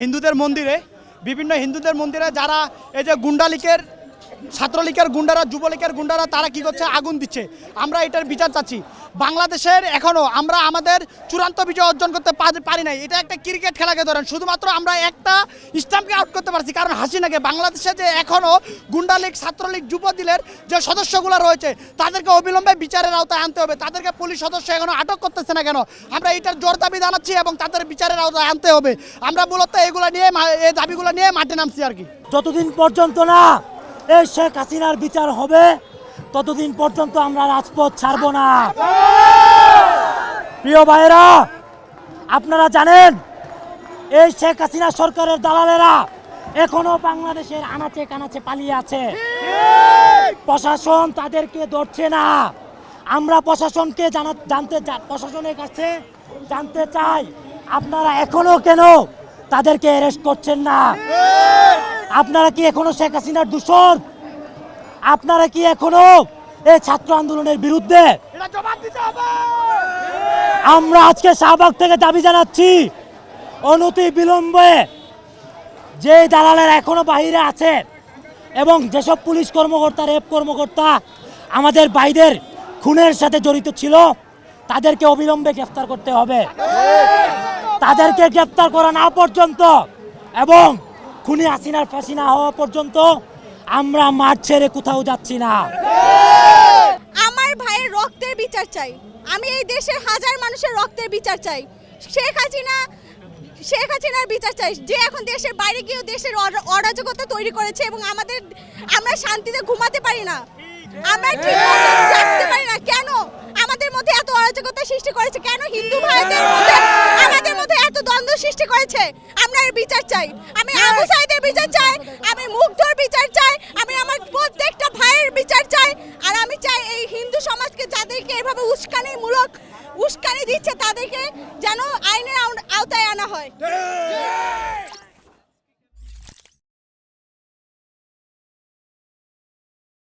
হিন্দুদের মন্দিরে বিভিন্ন হিন্দুদের মন্দিরে যারা এই যে গুন্ডালিকের ছাত্রলীগের গুন্ডারা, যুবলীগের গুন্ডারা, তারা কি করছে? আগুন দিচ্ছে। আমরা এটার বিচার চাচ্ছি। বাংলাদেশের এখনও আমরা আমাদের চূড়ান্ত বিজয় অর্জন করতে পারি- নাই। এটা একটা ক্রিকেট খেলাকে ধরেন। শুধুমাত্র আমরা একটা স্টাম্পকে আউট করতে পারছি। কারণ হাসিনাকে বাংলাদেশে যে এখনও গুন্ডালীগ, ছাত্রলীগ, যুবদলের যে সদস্যগুলো রয়েছে, তাদেরকে অবিলম্বে বিচারের আওতায় আনতে হবে। তাদেরকে পুলিশ সদস্য এখনও আটক করতেছে না কেন? আমরা এটার জোর দাবি জানাচ্ছি এবং তাদের বিচারের আওতায় আনতে হবে। আমরা মূলত এগুলো নিয়ে এই দাবিগুলো নিয়ে মাঠে নামছি আর কি। যতদিন পর্যন্ত না এই শেখ হাসিনার বিচার হবে, ততদিন পর্যন্ত আমরা রাজপথ ছাড়ব না। প্রিয় ভাইয়েরা, আপনারা জানেন, এই শেখ হাসিনা সরকারের দালালেরা এখনও বাংলাদেশের আনাচে কানাচে পালিয়ে আছে। প্রশাসন তাদেরকে ধরছে না। আমরা প্রশাসনকে জানা জানতে প্রশাসনের কাছে জানতে চাই, আপনারা এখনও কেন তাদেরকে অ্যারেস্ট করছেন না? আপনারা কি এখনও শেখ হাসিনার দূষণ? আপনারা কি এখনও এই ছাত্র আন্দোলনের বিরুদ্ধে? জবাব দিতে হবে! আমরা আজকে শাহবাগ থেকে দাবি জানাচ্ছি অনতি বিলম্বে যে দালালের এখনও বাইরে আছে এবং যেসব পুলিশ কর্মকর্তা রেপ কর্মকর্তা আমাদের বাইদের খুনের সাথে জড়িত ছিল তাদেরকে অবিলম্বে গ্রেফতার করতে হবে। তাদেরকে গ্রেফতার করা না পর্যন্ত এবং খুনি হাসিনার ফাঁসি না হওয়া পর্যন্ত আমরা মাঠ ছেড়ে কোথাও যাচ্ছি না। আমার ভাইয়ের রক্তের বিচার চাই। আমি এই দেশের হাজার মানুষের রক্তের বিচার চাই। শেখ হাসিনা, শেখ হাসিনার বিচার চাই। যে এখন দেশের বাইরে গিয়েও দেশের অরা- অরাজকতা তৈরি করেছে এবং আমাদের, আমরা শান্তিতে ঘুমাতে পারি না। আমরা ঠিক জাগতে পারি না। কেন? আমাদের মধ্যে এত অরাজকতা সৃষ্টি করেছে। কেন হিন্দু ভাইদের মধ্যে আমাদের মধ্যে এত দ্বন্দ্ব সৃষ্টি করেছে আমরা এর বিচার চাই। আমি আবু সাইদের বিচার চাই আমি মুগ্ধর বিচার চাই আমি আমার প্রত্যেকটা ভাইয়ের বিচার চাই আর আমি চাই এই হিন্দু সমাজকে যাদেরকে এভাবে উস্কানিমূলক উস্কানি দিচ্ছে তাদেরকে যেন আইনের আওতায় আনা হয়।